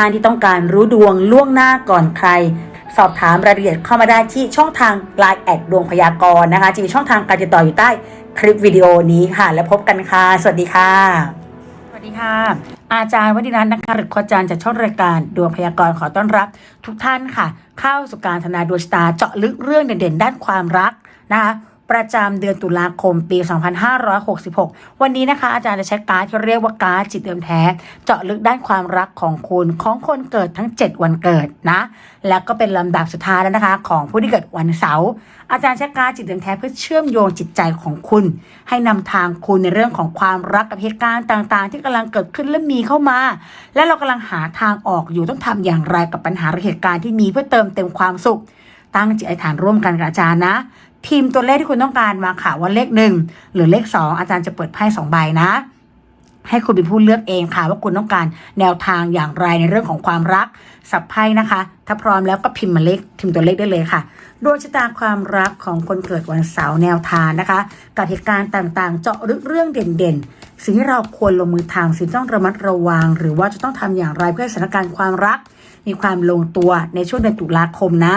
ท่านที่ต้องการรู้ดวงล่วงหน้าก่อนใคร สอบถามรายละเอียดเข้ามาได้ที่ช่องทาง Line แอดดวงพยากรณ์นะคะจะมีช่องทางการติดต่ออยู่ใต้คลิปวิดีโอนี้ค่ะ แล้วพบกันค่ะ สวัสดีค่ะ สวัสดีค่ะ อาจารย์วดินันท์นะคะหรือโคชอาจารย์จากช่องรายการดวงพยากรณ์ขอต้อนรับ ทุกท่านค่ะ เข้าสู่การทำนายดวงชะตาเจาะลึกเรื่องเด่นๆ ด้านความรักนะคะ ประจำเดือนตุลาคมปี 2566 วันนี้นะคะ อาจารย์จะใช้การ์ดที่เรียกว่าการ์ดจิตเดิมแท้ เจาะลึกด้านความรักของคุณของคนเกิดทั้ง 7 วันเกิดนะ แล้วก็เป็นลำดับสุดท้ายแล้วนะคะ ของผู้ที่เกิดวันเสาร์อาจารย์ใช้การ์ดจิตเดิมแท้เพื่อเชื่อมโยงจิตใจของคุณ ให้นำทางคุณในเรื่องของความรักกับเหตุการณ์ต่าง ๆ ที่กำลังเกิดขึ้นและมีเข้ามา และเรากำลังหาทางออกอยู่ต้องทำอย่างไรกับปัญหาหรือเหตุการณ์ที่มีเพื่อเติมเต็มความสุขตั้งจิตอธิษฐานร่วมกันกับอาจารย์นะ พิมพ์ตัวเลขที่คุณต้องการมาค่ะว่าเลขหนึ่งหรือเลขสองอาจารย์จะเปิดไพ่สองใบนะให้คุณเป็นผู้เลือกเองค่ะ ว่าคุณต้องการแนวทางอย่างไรในเรื่องของความรัก สับไพ่นะคะ ถ้าพร้อมแล้วก็พิมพ์มาเลขพิมพ์ตัวเลขได้เลยค่ะดวงชะตาความรักของคนเกิดวันเสาร์แนวทางนะคะ กับเหตุการณ์ต่างๆ เจาะลึกเรื่องเด่นๆ สิ่งที่เราควรลงมือทำสิ่งที่ต้องระมัดระวัง หรือว่าจะต้องทำอย่างไรเพื่อสถานการณ์ความรัก มีความลงตัวในช่วงเดือนตุลาคมนะ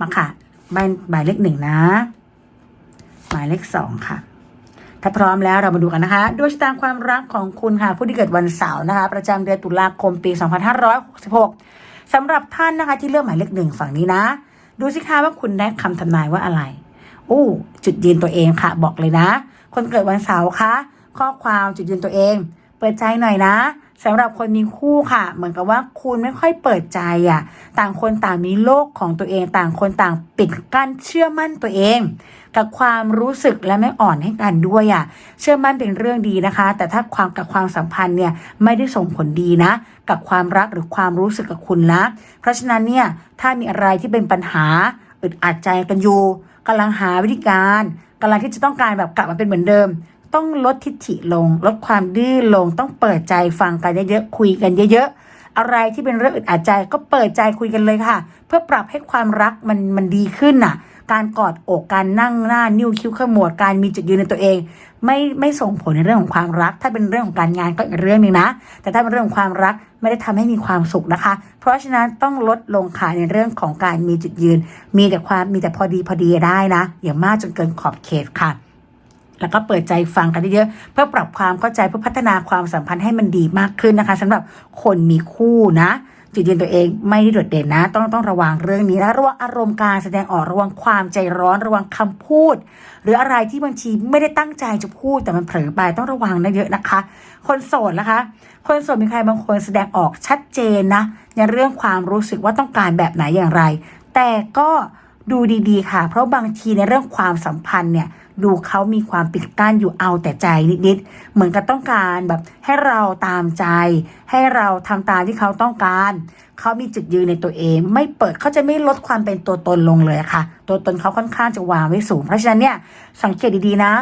มาค่ะ ใบหมายเลขหนึ่งนะ หมายเลขสองค่ะ ถ้าพร้อมแล้วเรามาดูกันนะคะดวงชะตาความรักของคุณค่ะ ผู้ที่เกิดวันเสาร์นะคะ ประจำเดือนตุลาคมปี 2566สำหรับท่านนะคะ ที่เลือกหมายเลขหนึ่งฝั่งนี้นะ ดูสิคะว่าคุณได้คำทำนายว่าอะไรอู้จุดยืนตัวเองค่ะ บอกเลยนะ คนเกิดวันเสาร์คะข้อความจุดยืนตัวเอง เปิดใจหน่อยนะ สำหรับคนมีคู่ค่ะ เหมือนกับว่าคุณไม่ค่อยเปิดใจอะ ต่างคนต่างมีโลกของตัวเอง ต่างคนต่างปิดกั้นเชื่อมั่นตัวเอง กับความรู้สึกและไม่อ่อนให้กันด้วยอะ เชื่อมั่นเป็นเรื่องดีนะคะ แต่ถ้าความกับความสัมพันธ์เนี่ยไม่ได้ส่งผลดีนะ กับความรักหรือความรู้สึกกับคุณนะเพราะฉะนั้นเนี่ยถ้ามีอะไรที่เป็นปัญหาอึดอัดใจกันอยู่กำลังหาวิธีการกำลังที่จะต้องการแบบกลับมาเป็นเหมือนเดิม ต้องลดทิฐิลง ลดความดื้อลง ต้องเปิดใจฟังกันเยอะๆคุยกันเยอะๆอะไรที่เป็นเรื่องอึดอัดใจก็เปิดใจคุยกันเลยค่ะ เพื่อปรับให้ความรักมันมันดีขึ้นน่ะ การกอดอกการนั่งหน้านิ้วคิ้วขมวดการมีจุดยืนในตัวเอง ไม่ไม่ส่งผลในเรื่องของความรัก ถ้าเป็นเรื่องของการงานก็อีกเรื่องหนึ่งนะ แต่ถ้าเป็นเรื่องของความรักไม่ได้ทำให้มีความสุขนะคะ เพราะฉะนั้นต้องลดลงค่ะในเรื่องของการมีจุดยืน มีแต่ความมีแต่พอดีพอดีได้นะอย่ามากจนเกินขอบเขตค่ะ แล้วก็เปิดใจฟังกันเยอะๆเพื่อปรับความเข้าใจเพื่อพัฒนาความสัมพันธ์ให้มันดีมากขึ้นนะคะสำหรับคนมีคู่นะจุดยืนตัวเองไม่ได้โดดเด่นนะ ต้องต้องระวังเรื่องนี้นะระวังอารมณ์การแสดงออกระวังความใจร้อนระวังคำพูด หรืออะไรที่บางทีไม่ได้ตั้งใจจะพูดแต่มันเผลอไปต้องระวังนะเยอะนะคะ คนโสดนะคะ คนโสดมีใครบางคนแสดงออกชัดเจนนะในเรื่องความรู้สึกว่าต้องการแบบไหนอย่างไร แต่ก็ดูดีๆค่ะ เพราะบางทีในเรื่องความสัมพันธ์เนี่ยดูเขามีความปิดกั้นอยู่เอาแต่ใจนิดๆ เหมือนกับต้องการแบบให้เราตามใจ ให้เราทำตามที่เขาต้องการ เขามีจุดยืนในตัวเอง ไม่เปิดเขาจะไม่ลดความเป็นตัวตนลงเลยค่ะ ตัวตนเขาค่อนข้างจะวางไว้สูง เพราะฉะนั้นเนี่ยสังเกตดีๆนะ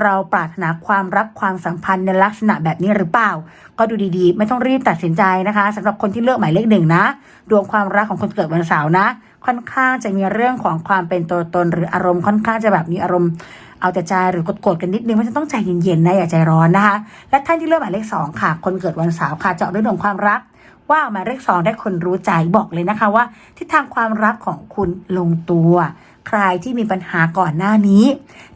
เราปรารถนาความรักความสัมพันธ์ในลักษณะแบบนี้หรือเปล่า ก็ดูดีๆ ไม่ต้องรีบตัดสินใจนะคะสำหรับคนที่เลือกหมายเลขหนึ่งนะดวงความรักของคนเกิดวันเสาร์นะ ค่อนข้างจะมีเรื่องของความเป็นตัวตน หรืออารมณ์ค่อนข้างจะแบบมีอารมณ์ เอาแต่ใจหรือกดๆกันนิดนึงไม่ต้องใจเย็นๆนะอย่าใจร้อนนะคะ และท่านที่เลือกหมายเลขสองค่ะ คนเกิดวันเสาร์ค่ะเจาะด้วยดวงความรักว่าหมายเลขสองได้คนรู้ใจบอกเลยนะคะว่าทิศทางความรักของคุณลงตัว ใครที่มีปัญหาก่อนหน้านี้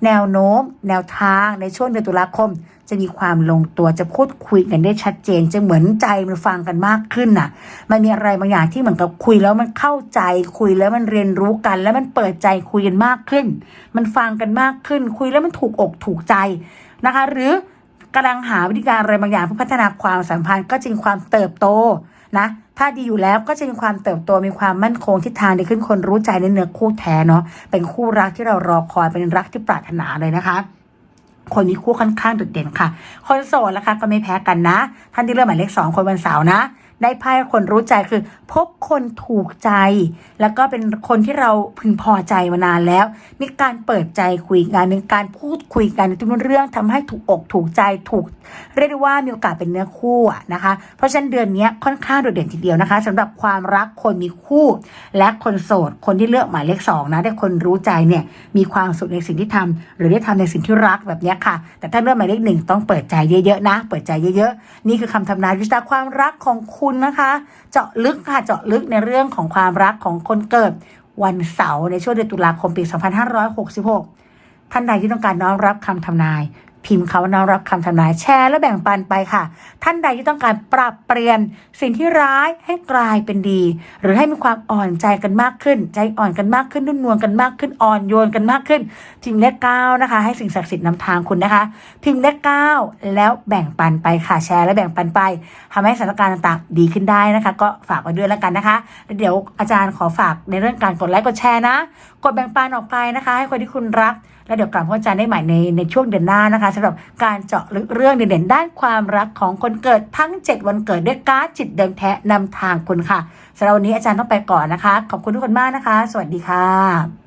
แนวโน้ม แนวทางในช่วงเดือนตุลาคม จะมีความลงตัวจะพูดคุยกันได้ชัดเจน จะเหมือนใจมันฟังกันมากขึ้นน่ะ มันมีอะไรบางอย่างที่เหมือนกับคุยแล้วมันเข้าใจคุยแล้วมันเรียนรู้กัน แล้วมันเปิดใจคุยกันมากขึ้น มันฟังกันมากขึ้น คุยแล้วมันถูกอกถูกใจนะคะ หรือ กำลังหาวิธีการอะไรบางอย่างเพื่อพัฒนาความสัมพันธ์ก็จึงความเติบโตนะถ้าดีอยู่แล้วก็จะมีความเติบโตมีความมั่นคงทิศทางดีขึ้นคนรู้ใจในเนื้อคู่แท้เนาะเป็นคู่รักที่เรารอคอยเป็นรักที่ปรารถนาเลยนะคะคนนี้คู่ค่อนข้างโดดเด่นค่ะ คนโสดนะคะก็ไม่แพ้กันนะ ท่านที่เลือกหมายเลขสองคนวันเสาร์นะ ได้ไพ่คนรู้ใจคือ พบคนถูกใจ แล้วก็เป็นคนที่เราพึงพอใจมานานแล้วมีการเปิดใจคุยกันมีการพูดคุยกันในทุกเรื่องทำให้ถูกอกถูกใจถูก เรียกได้ว่ามีโอกาสเป็นเนื้อคู่นะคะ เพราะฉะนั้นเดือนนี้ค่อนข้างโดดเด่นทีเดียวนะคะสำหรับความรักคนมีคู่ และคนโสด คนที่เลือกหมายเลขสองนะได้คนรู้ใจเนี่ยมีความสุขในสิ่งที่ทำหรือได้ทำในสิ่งที่รักแบบนี้ค่ะ แต่ถ้าเลือกหมายเลขหนึ่งต้องเปิดใจเยอะๆนะ เปิดใจเยอะๆนี่คือคำทำนายวิชาความรักของคุณคุณนะคะ เจาะลึกค่ะเจาะลึกในเรื่องของความรักของคนเกิดวันเสาร์ในช่วงเดือนตุลาคมปี 2566 ท่านใดที่ต้องการน้อมรับคำทำนาย พิมพ์คำว่าน้อมรับคำทำนายแชร์และแบ่งปันไปค่ะ ท่านใดที่ต้องการปรับเปลี่ยนสิ่งที่ร้ายให้กลายเป็นดี หรือให้มีความอ่อนใจกันมากขึ้น ใจอ่อนกันมากขึ้นนุ่นนวลกันมากขึ้นอ่อนโยนกันมากขึ้นพิมพ์เลขเก้านะคะ ให้สิ่งศักดิ์สิทธิ์นำทางคุณนะคะ พิมพ์เลขเก้าแล้วแบ่งปันไปค่ะแชร์และแบ่งปันไปทำให้สถานการณ์ต่างๆ ดีขึ้นได้นะคะ ก็ฝากไว้ด้วยแล้วกันนะคะเดี๋ยวอาจารย์ขอฝากในเรื่องการกดไลค์กดแชร์นะ กดแบ่งปันออกไปนะคะ ให้คนที่คุณรัก แล้วเดี๋ยวกลับพบอาจารย์ได้ใหม่ในในช่วงเดือนหน้านะคะสำหรับการเจาะลึกเรื่องเด่นๆด้านความรักของคนเกิดทั้ง 7 วันเกิดด้วยการดจิตเดิมแท้นำทางคุณค่ะสำหรับวันนี้อาจารย์ต้องไปก่อนนะคะ ขอบคุณทุกคนมากนะคะ สวัสดีค่ะ